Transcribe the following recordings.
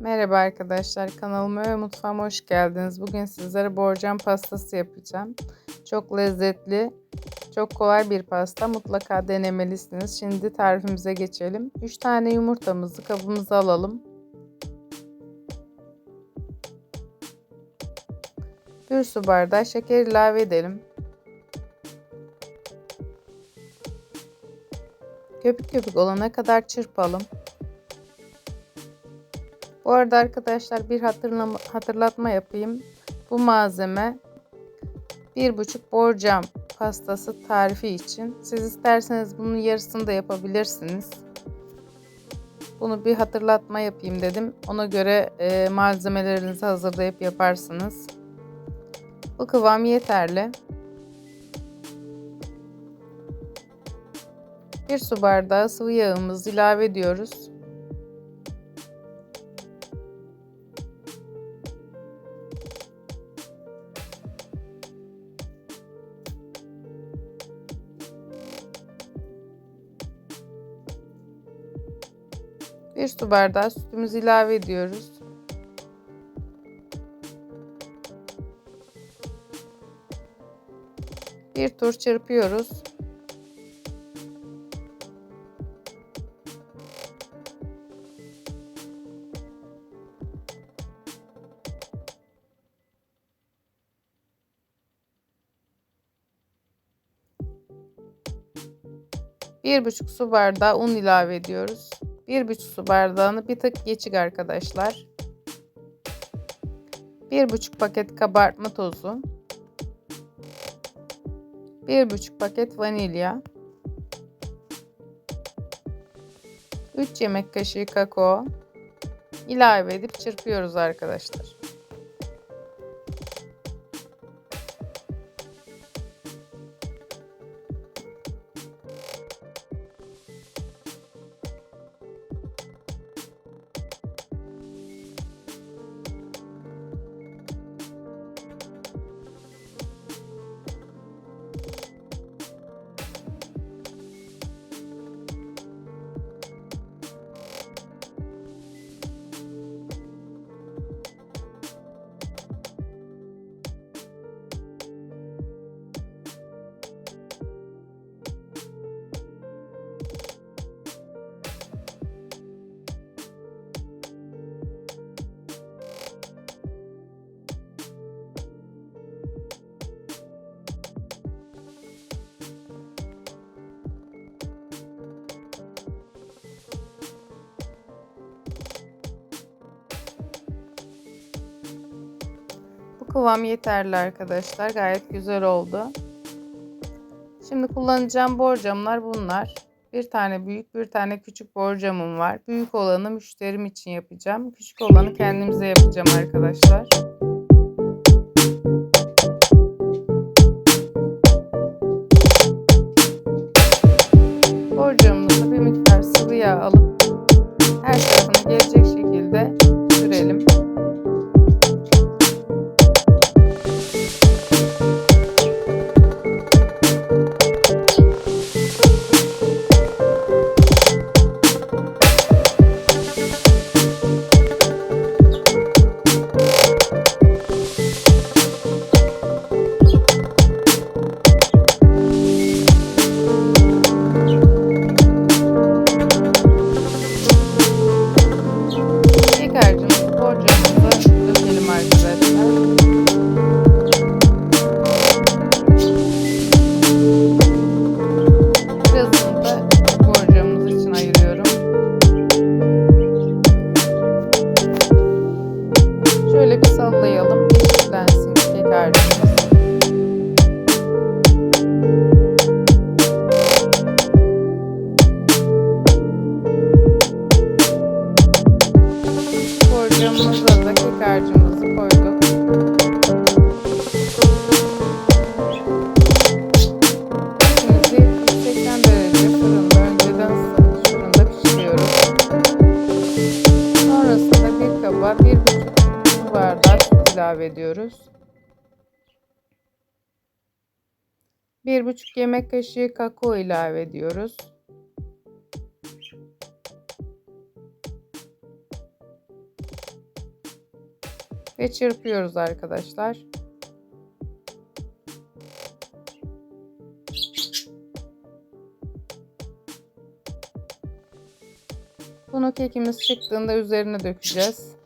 Merhaba arkadaşlar kanalıma ve mutfağıma hoş geldiniz. Bugün sizlere borcam pastası yapacağım. Çok lezzetli, çok kolay bir pasta. Mutlaka denemelisiniz. Şimdi tarifimize geçelim. 3 tane yumurtamızı kabımıza alalım. 1 su bardağı şeker ilave edelim. Köpük köpük olana kadar çırpalım. Bu arada arkadaşlar bir hatırlama, hatırlatma yapayım. Bu malzeme 1,5 borcam pastası tarifi için. Siz isterseniz bunun yarısını da yapabilirsiniz. Bunu bir hatırlatma yapayım dedim. Ona göre e, malzemelerinizi hazırlayıp yaparsınız. Bu kıvam yeterli. Bir su bardağı sıvı yağımızı ilave ediyoruz. Bir su bardağı sütümüzü ilave ediyoruz. Bir tur çırpıyoruz. Bir buçuk su bardağı un ilave ediyoruz. 1,5 su bardağını bir tık geçik arkadaşlar. 1,5 paket kabartma tozu. 1,5 paket vanilya. 3 yemek kaşığı kakao ilave edip çırpıyoruz arkadaşlar. Kıvam yeterli arkadaşlar. Gayet güzel oldu. Şimdi kullanacağım borcamlar bunlar. Bir tane büyük bir tane küçük borcamım var. Büyük olanı müşterim için yapacağım. Küçük olanı kendimize yapacağım arkadaşlar. Borcamımıza da kek harcımızı koyduk. Şimdi 180 derece fırında önceden ısıtılmış fırında pişiriyoruz. Sonrasında bir kaba 1,5 bardak süt ilave ediyoruz. 1,5 yemek kaşığı kakao ilave ediyoruz. Ve çırpıyoruz arkadaşlar. Bunu kekimiz çıktığında üzerine dökeceğiz.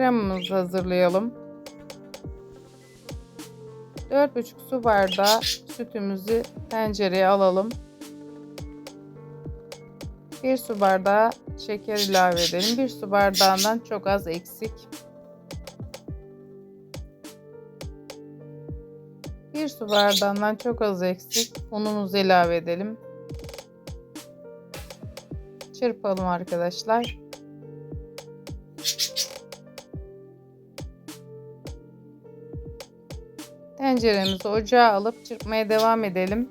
Kremamızı hazırlayalım. 4,5 su bardağı sütümüzü tencereye alalım. 1 su bardağı şeker ilave edelim. 1 su bardağından çok az eksik. 1 su bardağından çok az eksik unumuzu ilave edelim. Çırpalım arkadaşlar. Tenceremizi ocağa alıp çırpmaya devam edelim.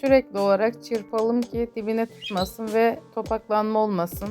Sürekli olarak çırpalım ki dibine tutmasın ve topaklanma olmasın.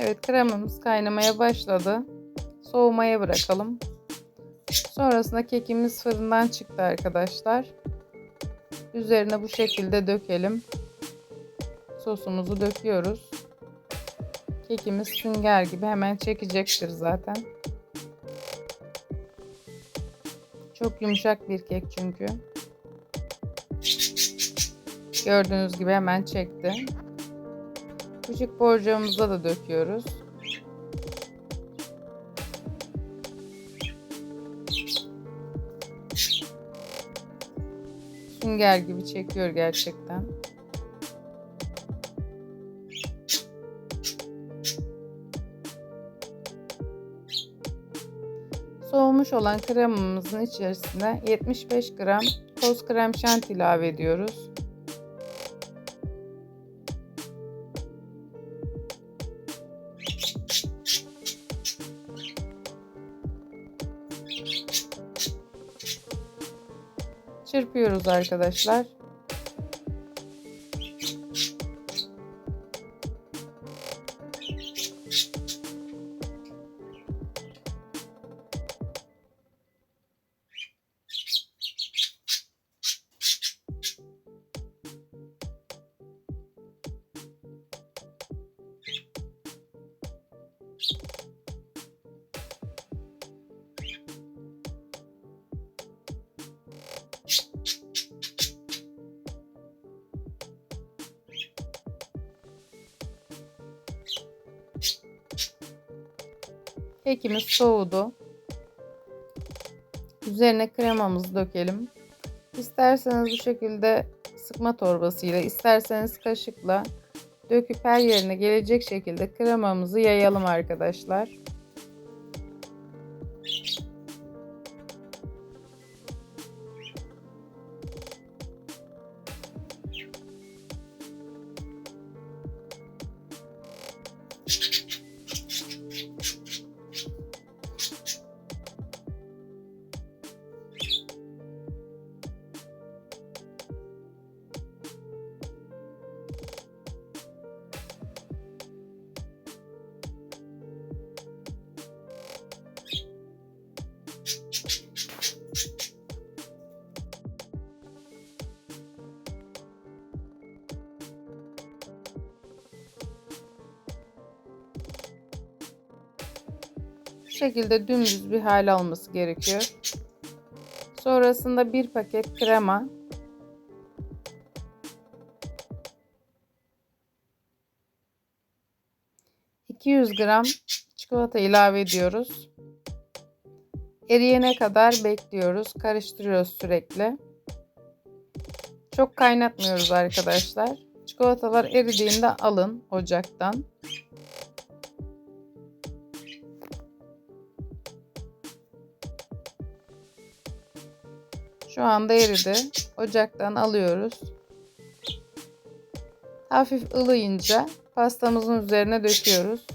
Evet kremamız kaynamaya başladı. Soğumaya bırakalım. Sonrasında kekimiz fırından çıktı arkadaşlar. Üzerine bu şekilde dökelim. Sosumuzu döküyoruz. Kekimiz sünger gibi hemen çekecektir zaten. Çok yumuşak bir kek çünkü. Gördüğünüz gibi hemen çekti. Küçük borcamımıza da döküyoruz. Sünger gibi çekiyor gerçekten. Soğumuş olan kremamızın içerisine 75 gram toz krem şanti ilave ediyoruz. Çırpıyoruz arkadaşlar. Kekimiz soğudu. Üzerine kremamızı dökelim. İsterseniz bu şekilde sıkma torbasıyla, isterseniz kaşıkla döküp her yerine gelecek şekilde kremamızı yayalım arkadaşlar. Şu şekilde dümdüz bir hal alması gerekiyor. Sonrasında bir paket krema. ...200 gram çikolata ilave ediyoruz. Eriyene kadar bekliyoruz. Karıştırıyoruz sürekli. Çok kaynatmıyoruz arkadaşlar. Çikolatalar eridiğinde alın ocaktan. Şu anda eridi. Ocaktan alıyoruz. Hafif ılıyınca pastamızın üzerine döküyoruz.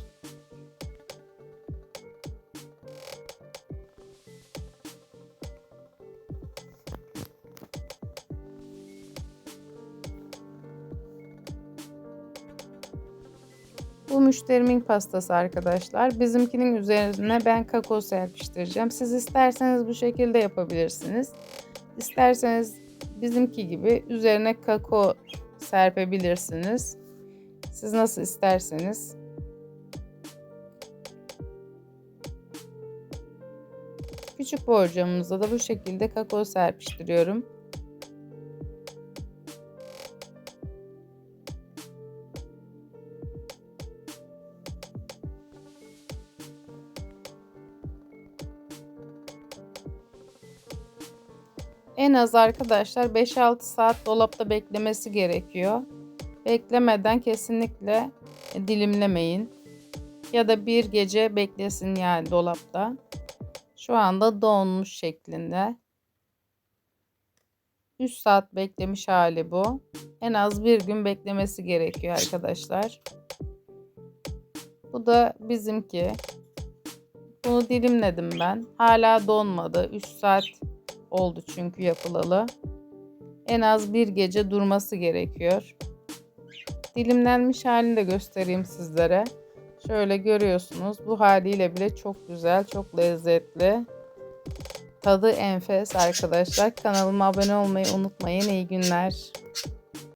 Bu müşterimin pastası arkadaşlar. Bizimkinin üzerine ben kakao serpiştireceğim. Siz isterseniz bu şekilde yapabilirsiniz. İsterseniz bizimki gibi üzerine kakao serpebilirsiniz. Siz nasıl isterseniz. Küçük borcamımıza da bu şekilde kakao serpiştiriyorum. En az arkadaşlar 5-6 saat dolapta beklemesi gerekiyor. Beklemeden kesinlikle dilimlemeyin. Ya da bir gece beklesin yani dolapta. Şu anda donmuş şeklinde. 3 saat beklemiş hali bu. En az bir gün beklemesi gerekiyor arkadaşlar. Bu da bizimki. Bunu dilimledim ben. Hala donmadı. 3 saat oldu çünkü yapılalı. En az bir gece durması gerekiyor. Dilimlenmiş halini de göstereyim sizlere. Şöyle görüyorsunuz. Bu haliyle bile çok güzel, çok lezzetli. Tadı enfes arkadaşlar. Kanalıma abone olmayı unutmayın. İyi günler.